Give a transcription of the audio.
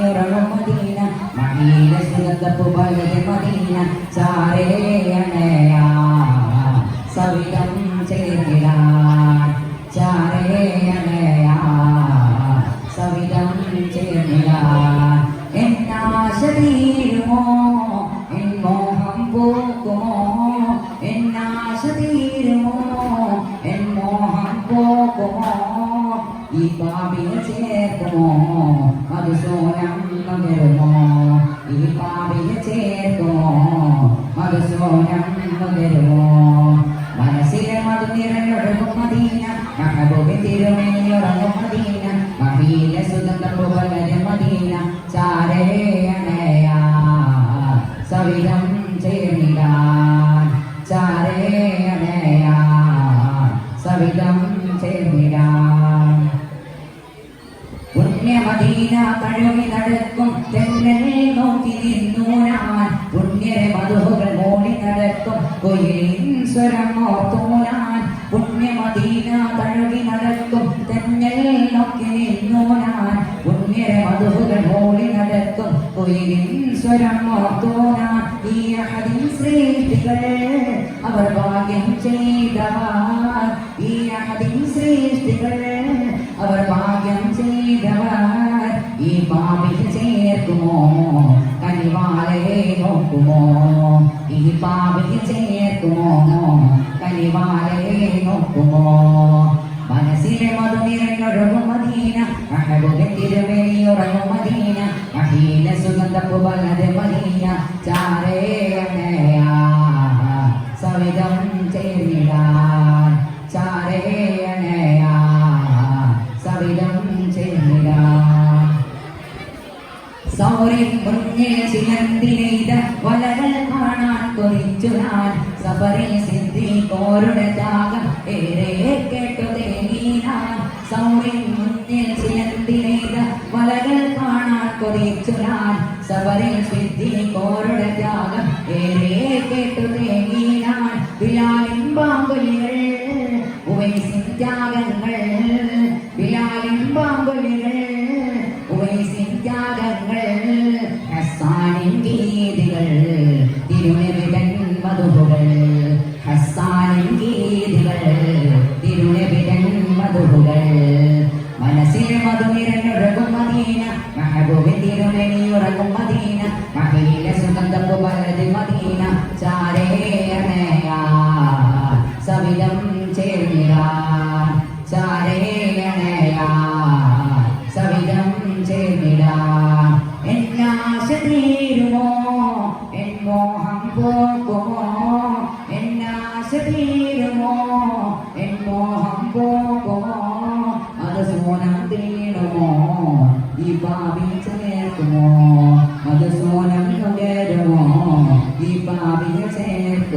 Medina Madina സുഗന്ധപ്പു പകരെ മദീന ചാരേയണയാ. സവിധം ചേർന്നിടാൻ ചാരേയണയാ. സവിധം ചേർന്നിടാൻ എന്നാശ തീരുമോ എൻ മോഹം പോക്കുമോ എന്നാശ തീരുമോ എൻ മോഹം പോക്കുമോ ഈ പാപിയെ ചേർക്കുമോ? അത് സോനം അത് സോനം പകരുമോ മനസ്സിലെ മധു നിറഞ്ഞൊഴുകും മദീന മഹബൂബി തിരുമേനിയുറങ്ങും മദീന മഹീല സുഗന്ധം പുകലരും മദീന ചാരേയണയാ സവിധം ചേർന്നിടാൻ ചാരേയണയാ സവിധം ചേർന്നിടാൻ പുണ്യമദീന തഴുകി നടക്കും സ്വരം ഓർത്തു ഞാൻ പുണ്യമദീന തഴുകി നടക്കും തെന്നൽ നോക്കി നിന്നു ഞാൻ പുണ്യരെ മധുകൾ മോടി നടക്കും കൊയിലിൻ സ്വരം ഓർത്തു ഞാൻ ഈ അഹദിൻ സൃഷ്ടികൾ അവർ ഭാഗ്യം ചെയ്തവർ ഈ അഹദിൻ സൃഷ്ടികൾ അവർ ഭാഗ്യം ചെയ്തവർ ഈ പാപിൽ ചേർക്കുമോ? കനിവാലയെ നോക്കുമോ? പാപിൽ ചേർക്കുമോ കനിവാലയെ നോക്കുമോ മനസ്സിലെ മധു നിറഞ്ഞൊഴുകും മദീന മഹബൂബെ തിരുവേലിയുറങ്ങും മദീന മഹീന സുഗന്ധപ്പു പലത് മദീന ചാരേണയാ സവിധം ചേർന്നിടാൻ ചാരേണയാ സവിധം ചേർന്നിടാൻ സൗരിൻ മുന്നിൽ ചിലന്തിനെയ്ത വലകൾ കാണാൻ കൊതിച്ചു ഞാൻ സബറിൽ സിദ്ധി കോരുടെ ത്യാഗം ഏറെ കേട്ടു തേങ്ങി ഞാൻ സൗരിൻ മുന്നിൽ ചിലന്തിനെയ്ത വലകൾ കാണാൻ കൊതിച്ചു ഞാൻ സബറിൽ സിദ്ധി കോരുടെ ത്യാഗം ഏറെ കേട്ടു തേങ്ങി ഞാൻ ബിലാലിൻ പാമ്പുലികൾ ഉവൈസിൻ ത്യാഗങ്ങൾ മധുകൾ മനസ്സിൽ മധു നിറഞ്ഞൊഴുകും മദീന മഹബൂബിൻ തിരുമണി ഉറങ്ങും മദീന മഹീല സുഗന്ധപ്പു പലത് മദീന ചാരേണയാ സവിധം ചേർന്നിടാൻ ചാരേണയാ സവിധം ചേർന്നിടാൻ എന്നാശ തീരുമോ എൻ മോഹം തീരുമോ എൻ മോഹം ก็ก็อาจจนโซนันตีโนโมอีบาบิเจโกอันโซนันเดโมอีบาบิเจโก